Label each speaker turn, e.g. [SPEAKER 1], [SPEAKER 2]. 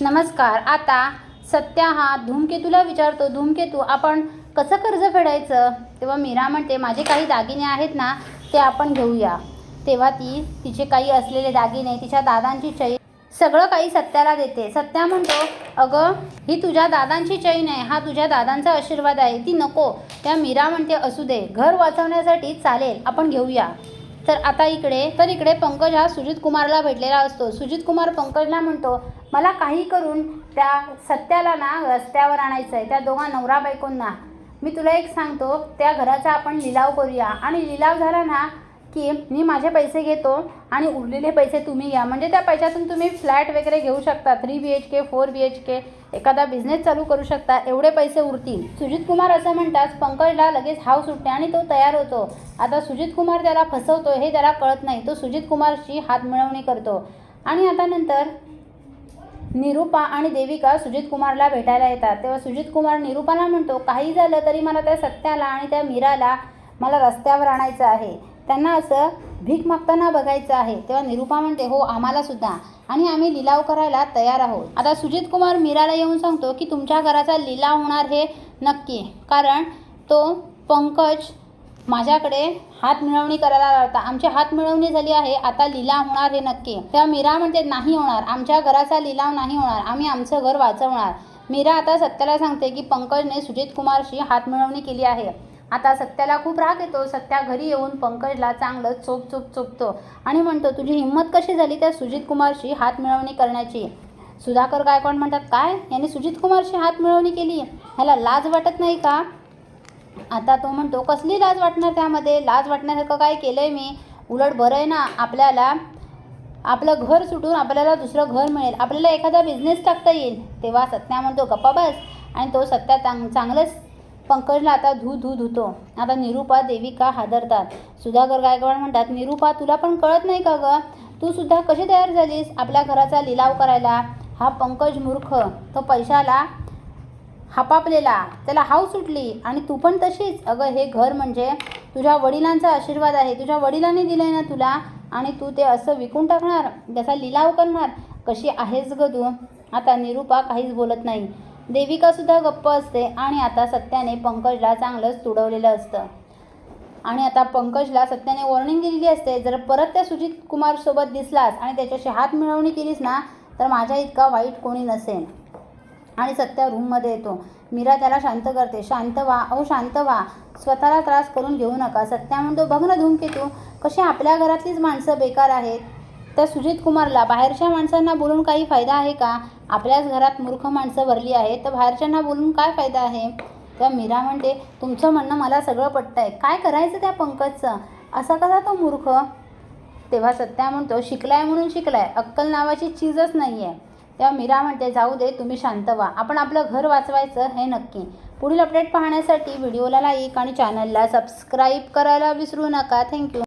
[SPEAKER 1] नमस्कार आता सत्या हा धूमकेतूला विचारतो धूमकेतू आपण कसं कर्ज फेडायचं? तेव्हा मीरा म्हणते माझे काही दागिने आहेत ना ते आपण घेऊया. तेव्हा ती तिचे काही असलेले दागिने तिच्या दादांची चैन सगळं काही सत्याला देते. सत्या म्हणतो अगं ही तुझ्या दादांची चैन आहे हा तुझ्या दादांचा आशीर्वाद आहे ती नको. त्या मीरा म्हणते असू दे घर वाचवण्यासाठी चालेल आपण घेऊया. तर आता इकडे तर इकडे पंकज हा सुजित कुमारला भेटलेला असतो. सुजित कुमार पंकजला म्हणतो मला काही करून त्या सत्याला ना रस्त्यावर आणायचं आहे त्या दोघा नवरा बायकोंना. मी तुला एक सांगतो त्या घराचा आपण लिलाव करूया. आणि लिलाव झाला ना की मी माझे पैसे घेतो आणि उरलेले पैसे तुम्ही घ्या. म्हणजे त्या पैशातून तुम्ही फ्लॅट वगैरे घेऊ शकता. Three B H K four B H K एखादा बिझनेस चालू करू शकता. एवढे पैसे उरतील. सुजित कुमार असं म्हणताच पंकजला लगेच हाव सुटते आणि तो तयार होतो. आता सुजित कुमार त्याला फसवतो हे त्याला कळत नाही. तो सुजित कुमारशी हात मिळवणी करतो. आणि आता नंतर निरूपा आणि देविका सुजित कुमारला भेटायला येतात. तेव्हा सुजित कुमार निरूपाला म्हणतो काही झालं तरी मला त्या सत्याला आणि त्या मीराला मला रस्त्यावर आणायचं आहे. त्यांना असं भीक मागताना बघायचं आहे. तेव्हा निरूपा म्हणते हो आम्हाला सुद्धा. आणि आम्ही लिलाव करायला तयार आहोत. आता सुजित कुमार मीराला येऊन सांगतो की तुमच्या घराचा लिलाव होणार हे नक्की. कारण तो पंकज माझ्याकडे हात मिळवणी करायला लावता. आमची हात मिळवणी झाली आहे. आता लिलाव होणार हे नक्की. तेव्हा मीरा म्हणते नाही होणार. आमच्या घराचा लिलाव नाही होणार. आम्ही आमचं घर वाचवणार. मीरा आता सत्याला सांगते की पंकजने सुजित कुमारशी हात मिळवणी केली आहे. आता सत्याला खूप राग येतो. सत्या घरी येऊन पंकजला चांगलं चोप चोप चोपतो आणि म्हणतो तुझी हिंमत कशी झाली त्या सुजित कुमारशी हात मिळवणी करण्याची? सुधाकर गायकवाड म्हणतात काय? याने सुजित कुमारशी हात मिळवणी केली? ह्याला लाज वाटत नाही का? आता तो म्हणतो कसली लाज वाटणार त्यामध्ये? लाज वाटण्यासारखं काय केलं आहे मी? उलट बरं आहे ना आपल्याला आपलं घर सुटून आपल्याला दुसरं घर मिळेल. आपल्याला एखादा बिझनेस टाकता येईल. तेव्हा सत्या म्हणतो गप्पा बस. आणि तो सत्या चांग चांगलंच पंकजला आता धू धू धुतो. आता निरूपा देविका हादरतात. सुधाकर गायकवाड म्हणतात निरूपा तुला पण कळत नाही का गं? तू सुद्धा कशी तयार झालीस आपल्या घराचा लिलाव करायला? हा पंकज मूर्ख. तो पैशाला हापापलेला. त्याला हाव सुटली आणि तू पण तशीच. अगं हे घर म्हणजे तुझ्या वडिलांचा आशीर्वाद आहे. तुझ्या वडिलांनी दिलं आहे ना तुला आणि तू ते असं विकून टाकणार? त्याचा लिलाव करणार? कशी आहेस ग तू? आता निरूपा काहीच बोलत नाही. देविकासुद्धा गप्प असते आणि आता सत्याने पंकजला चांगलंच तुडवलेलं असतं. आणि आता पंकजला सत्याने वॉर्निंग दिलेली असते. जर परत त्या सुजित कुमारसोबत दिसलास आणि त्याच्याशी हात मिळवणी केलीस ना तर माझ्या इतका वाईट कोणी नसेल. आणि सत्या रूममध्ये येतो. मीरा त्याला शांत करते. शांत व्हा. अहो शांत व्हा. स्वतःला त्रास करून घेऊ नका. सत्या म्हणतो बघ ना धूमकेतू कशी आपल्या घरातलीच माणसं बेकार आहेत. त्या सुजित कुमारला बाहेरच्या माणसांना बोलून काही फायदा आहे का? आपल्याच घरात मूर्ख माणसं भरली आहेत. तर बाहेरच्यांना बोलून काय फायदा आहे? त्या मीरा म्हणते तुमचं म्हणणं मला सगळं पटतं आहे काय करायचं त्या पंकजचं? असा कसा तो मूर्ख? तेव्हा सत्या म्हणतो शिकलाय म्हणून शिकलाय. अक्कल नावाची चीजच नाही आहे तेव्हा मीरा म्हणते जाऊ दे तुम्ही शांत व्हा. आपण आपलं घर वाचवायचं हे नक्की. पुढील अपडेट पाहण्यासाठी व्हिडिओला लाईक आणि चॅनलला सबस्क्राईब करायला विसरू नका. थँक्यू